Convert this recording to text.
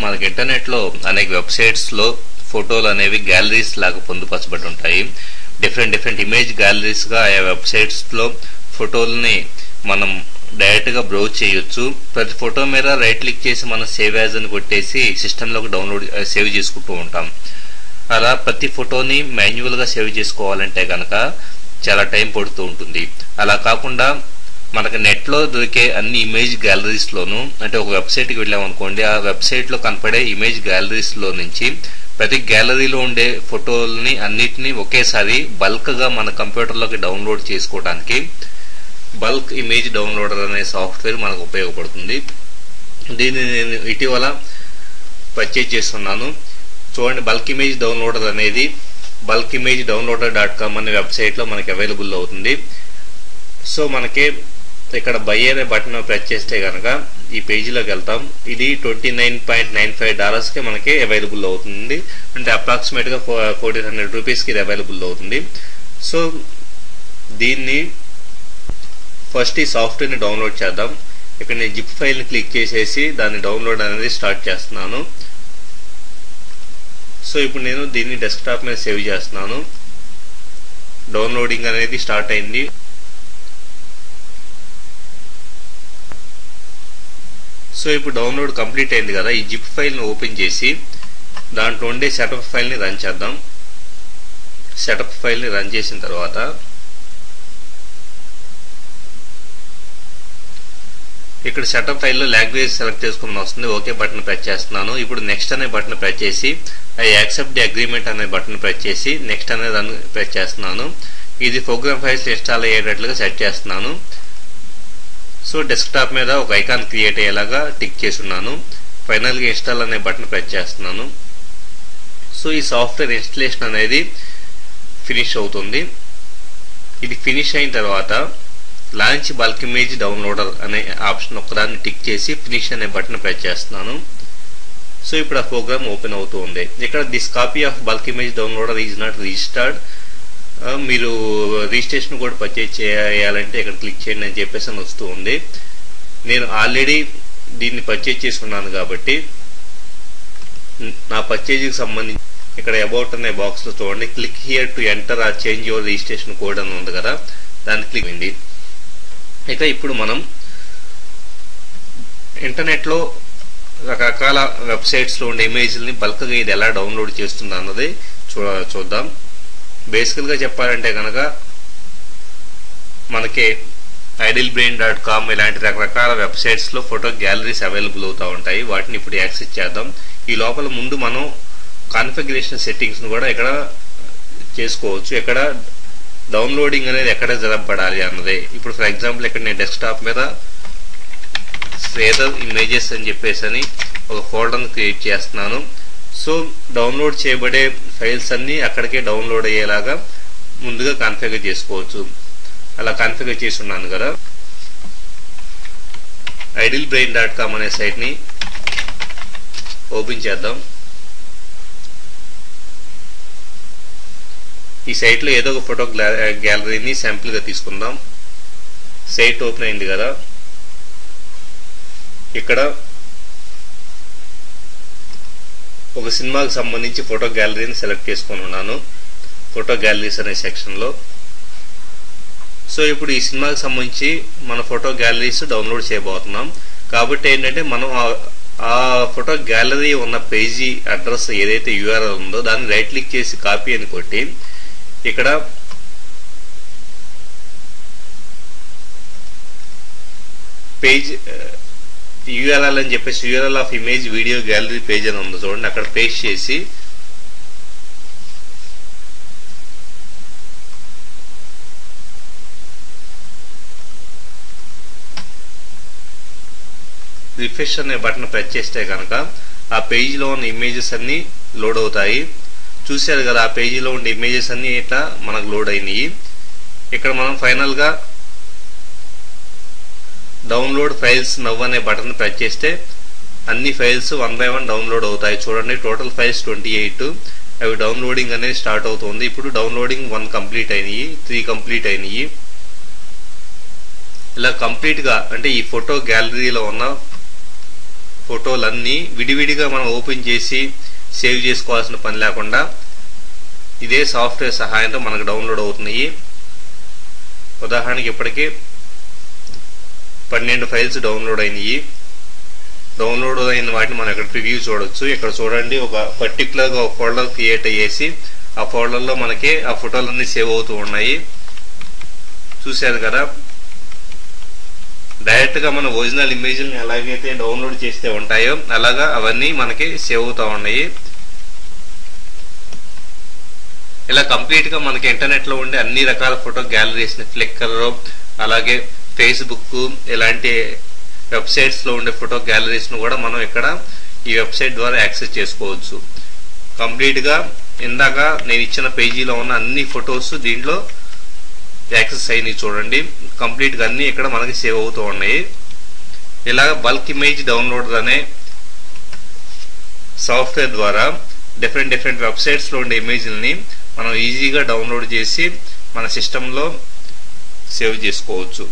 మనకి ఇంటర్నెట్లో అనేక వెబ్సైట్స్లో ఫోటోలు అనేవి గ్యాలరీస్ లాగా పొందుపరచబడి ఉంటాయి. డిఫరెంట్ డిఫరెంట్ ఇమేజ్ గ్యాలరీస్గా ఆయా వెబ్సైట్స్లో ఫోటోలని మనం డైరెక్ట్గా బ్రౌజ్ చేయొచ్చు. ప్రతి ఫోటో మీద రైట్ క్లిక్ చేసి మనం సేవ్ యాజ్ అని కొట్టేసి సిస్టంలోకి డౌన్లోడ్ సేవ్ చేసుకుంటూ ఉంటాం. అలా ప్రతి ఫోటోని మాన్యువల్గా సేవ్ చేసుకోవాలంటే కనుక చాలా టైం పడుతూ ఉంటుంది. అలా కాకుండా మనకు నెట్లో దొరికే అన్ని ఇమేజ్ గ్యాలరీస్లోనూ అంటే ఒక వెబ్సైట్కి వెళ్ళామనుకోండి ఆ వెబ్సైట్లో కనపడే ఇమేజ్ గ్యాలరీస్లో నుంచి ప్రతి గ్యాలరీలో ఉండే ఫోటోల్ని అన్నిటినీ ఒకేసారి బల్క్గా మన కంప్యూటర్లోకి డౌన్లోడ్ చేసుకోవడానికి బల్క్ ఇమేజ్ డౌన్లోడర్ అనే సాఫ్ట్వేర్ మనకు ఉపయోగపడుతుంది. దీన్ని నేను ఇటీవల పర్చేజ్ చేస్తున్నాను. చూడండి బల్క్ ఇమేజ్ డౌన్లోడర్ అనేది bulk image downloader dot com అనే వెబ్సైట్లో మనకి అవైలబుల్ అవుతుంది. సో మనకి ఇక్కడ బై అనే బటన్ ప్రెస్ చేస్తే కనుక ఈ పేజీలోకి వెళ్తాం. ఇది twenty nine point nine five డాలర్స్కి మనకి అవైలబుల్ అవుతుంది. అంటే అప్రాక్సిమేట్గా ఫోర్టీన్ హండ్రెడ్ రూపీస్కి ఇది అవైలబుల్ అవుతుంది. సో దీన్ని ఫస్ట్ ఈ సాఫ్ట్వేర్ని డౌన్లోడ్ చేద్దాం. ఇక్కడ నేను జిప్ ఫైల్ని క్లిక్ చేసేసి దాన్ని డౌన్లోడ్ అనేది స్టార్ట్ చేస్తున్నాను. సో ఇప్పుడు నేను దీన్ని డెస్క్టాప్ మీద సేవ్ చేస్తున్నాను. డౌన్లోడింగ్ అనేది స్టార్ట్ అయింది. సో ఇప్పుడు డౌన్లోడ్ కంప్లీట్ అయింది కదా ఈ జిప్ ఫైల్ని ఓపెన్ చేసి దాంట్లో ఉండే సెటప్ ఫైల్ని రన్ చేద్దాం. సెటప్ ఫైల్ని రన్ చేసిన తర్వాత ఇక్కడ సెటప్ ఫైల్లో లాంగ్వేజ్ సెలెక్ట్ చేసుకుని వస్తుంది. ఓకే బటన్ ప్రెస్ చేస్తున్నాను. ఇప్పుడు నెక్స్ట్ అనే బటన్ ప్రెస్ చేసి ఐ యాక్సెప్ట్ ది అగ్రిమెంట్ అనే బటన్ ప్రెస్ చేసి నెక్స్ట్ అనే రన్ ప్రెస్ చేస్తున్నాను. ఇది ప్రోగ్రామ్ ఫైల్స్ ఇన్స్టాల్ అయ్యేటట్లుగా సెట్ చేస్తున్నాను. సో డెస్క్టాప్ మీద ఒక ఐకాన్ క్రియేట్ అయ్యేలాగా టిక్ చేసి ఉన్నాను ఫైనల్గా ఇన్స్టాల్ అనే బటన్ ప్రెస్ చేస్తున్నాను. సో ఈ సాఫ్ట్వేర్ ఇన్స్టలేషన్ అనేది ఫినిష్ అవుతుంది. ఇది ఫినిష్ అయిన తర్వాత లాంచ్ బల్క్ ఇమేజ్ డౌన్లోడర్ అనే ఆప్షన్ ఒకదాన్ని టిక్ చేసి ఫినిష్ అనే బటన్ ప్రెస్ చేస్తున్నాను. సో ఇప్పుడు ఆ ప్రోగ్రామ్ ఓపెన్ అవుతూ ఉంది. ఇక్కడ this copy of bulk image downloader is not registered మీరు రిజిస్ట్రేషన్ కూడా పర్చేజ్ చేయాలంటే ఇక్కడ క్లిక్ చేయండి అని చెప్పేసి అని వస్తూ ఉంది. నేను ఆల్రెడీ దీన్ని పర్చేజ్ చేసుకున్నాను కాబట్టి నా పర్చేజ్కి సంబంధించి ఇక్కడ అబౌట్ అనే బాక్స్లో చూడండి. క్లిక్ హియర్ టు ఎంటర్ ఆ చేంజ్ యువర్ రిజిస్ట్రేషన్ కోడ్ అని ఉంది కదా దాన్ని క్లిక్ అయింది అయితే ఇప్పుడు మనం ఇంటర్నెట్లో రకరకాల వెబ్సైట్స్లో ఉండే ఇమేజ్ని బల్క్గా ఇది ఎలా డౌన్లోడ్ చేస్తుందా అన్నది చూ చూద్దాం. బేసికల్గా చెప్పాలంటే కనుక మనకి ఐడిల్ బ్రెయిన్ డాట్ కామ్ ఇలాంటి రకరకాల వెబ్సైట్స్లో ఫోటో గ్యాలరీస్ అవైలబుల్ అవుతూ ఉంటాయి. వాటిని ఇప్పుడు యాక్సెస్ చేద్దాం. ఈ లోపల ముందు మనం కాన్ఫిగరేషన్ సెట్టింగ్స్ను కూడా ఇక్కడ చేసుకోవచ్చు ఇక్కడ డౌన్లోడింగ్ అనేది ఎక్కడ జరపబడాలి అన్నది. ఇప్పుడు ఫర్ ఎగ్జాంపుల్ ఇక్కడ నేను డెస్క్టాప్ మీద శ్రేదర్ ఇమేజెస్ అని చెప్పేసి అని ఒక ఫోల్డర్ని క్రియేట్ చేస్తున్నాను. సో డౌన్లోడ్ చేయబడే ఫైల్స్ అన్నీ అక్కడికే డౌన్లోడ్ అయ్యేలాగా ముందుగా కాన్ఫిగర్ చేసుకోవచ్చు. అలా కాన్ఫిగర్ చేసి ఉన్నాను కదా. ఐడిల్ బ్రెయిన్ డాట్ కామ్ అనే సైట్ని ఓపెన్ చేద్దాం. ఈ సైట్లో ఏదో ఒక ఫోటో గ్యాలరీని శాంపుల్గా తీసుకుందాం. సైట్ ఓపెన్ అయింది కదా. ఇక్కడ ఒక సినిమాకి సంబంధించి ఫోటో గ్యాలరీని సెలెక్ట్ చేసుకొని ఉన్నాను. ఫోటో గ్యాలరీస్ అనే సెక్షన్లో. సో ఇప్పుడు ఈ సినిమాకి సంబంధించి మన ఫోటో గ్యాలరీస్ డౌన్లోడ్ చేయబోతున్నాం. కాబట్టి ఏంటంటే మనం ఆ ఫోటో గ్యాలరీ ఉన్న పేజీ అడ్రస్ ఏదైతే యూఆర్ఎల్ ఉందో దాన్ని రైట్ క్లిక్ చేసి కాపీ అని కొట్టి ఇక్కడ పేజ్ యూఆర్ఎల్ అని చెప్పేసి URL of image video gallery page అని ఉంది చూడండి. అక్కడ పేస్ట్ చేసి రిఫ్రెష్ అనే బటన్ ప్రెస్ చేస్తే కనుక ఆ పేజీలో ఉన్న ఇమేజెస్ అన్నీ లోడ్ అవుతాయి. చూశారు కదా ఆ పేజీలో ఉండే ఇమేజెస్ అన్ని ఇట్లా మనకు లోడ్ అయినాయి. ఇక్కడ మనం ఫైనల్గా డౌన్లోడ్ ఫైల్స్ నవ్ అనే బటన్ ప్రెస్ చేస్తే అన్ని files one by one download అవుతాయి. చూడండి టోటల్ ఫైల్స్ ట్వంటీ ఎయిట్. అవి డౌన్లోడింగ్ అనేది స్టార్ట్ అవుతుంది. ఇప్పుడు డౌన్లోడింగ్ వన్ కంప్లీట్ అయినాయి త్రీ కంప్లీట్ అయినాయి. ఇలా కంప్లీట్గా అంటే ఈ ఫోటో గ్యాలరీలో ఉన్న ఫోటోలన్నీ విడివిడిగా మనం ఓపెన్ చేసి సేవ్ చేసుకోవాల్సిన పని లేకుండా ఇదే సాఫ్ట్వేర్ సహాయంతో మనకు డౌన్లోడ్ అవుతున్నాయి. ఉదాహరణకి ఇప్పటికీ పన్నెండు ఫైల్స్ డౌన్లోడ్ అయినాయి. డౌన్లోడ్ అయిన వాటిని మనం ఇక్కడ ప్రివ్యూ చూడొచ్చు. ఇక్కడ చూడండి ఒక పర్టికులర్గా ఒక ఫోల్డర్ క్రియేట్ అయ్యేసి ఆ ఫోల్డర్లో మనకి ఆ ఫోటోలన్నీ సేవ్ అవుతూ ఉన్నాయి. చూశారు కదా? డైరెక్ట్గా మన ఒరిజినల్ ఇమేజ్ని ఎలాగైతే డౌన్లోడ్ చేస్తే ఉంటాయో అలాగా అవన్నీ మనకి సేవ్ అవుతూ ఉన్నాయి. ఇలా కంప్లీట్గా మనకి ఇంటర్నెట్లో ఉండే అన్ని రకాల ఫోటో గ్యాలరీస్ని ఫ్లిక్కర్ అలాగే ఫేస్బుక్ ఇలాంటి వెబ్సైట్స్లో ఉండే ఫోటో గ్యాలరీస్ను కూడా మనం ఇక్కడ ఈ వెబ్సైట్ ద్వారా యాక్సెస్ చేసుకోవచ్చు. కంప్లీట్గా ఇందాక నేను ఇచ్చిన పేజీలో ఉన్న అన్ని ఫొటోస్ దీంట్లో యాక్సెస్ అయినాయి చూడండి. కంప్లీట్గా అన్నీ ఇక్కడ మనకి సేవ్ అవుతూ ఉన్నాయి. ఇలాగ బల్క్ ఇమేజ్ డౌన్లోడ్ అనే సాఫ్ట్వేర్ ద్వారా డిఫరెంట్ డిఫరెంట్ వెబ్సైట్స్లో ఉండే ఇమేజ్ని మనం ఈజీగా డౌన్లోడ్ చేసి మన సిస్టంలో సేవ్ చేసుకోవచ్చు.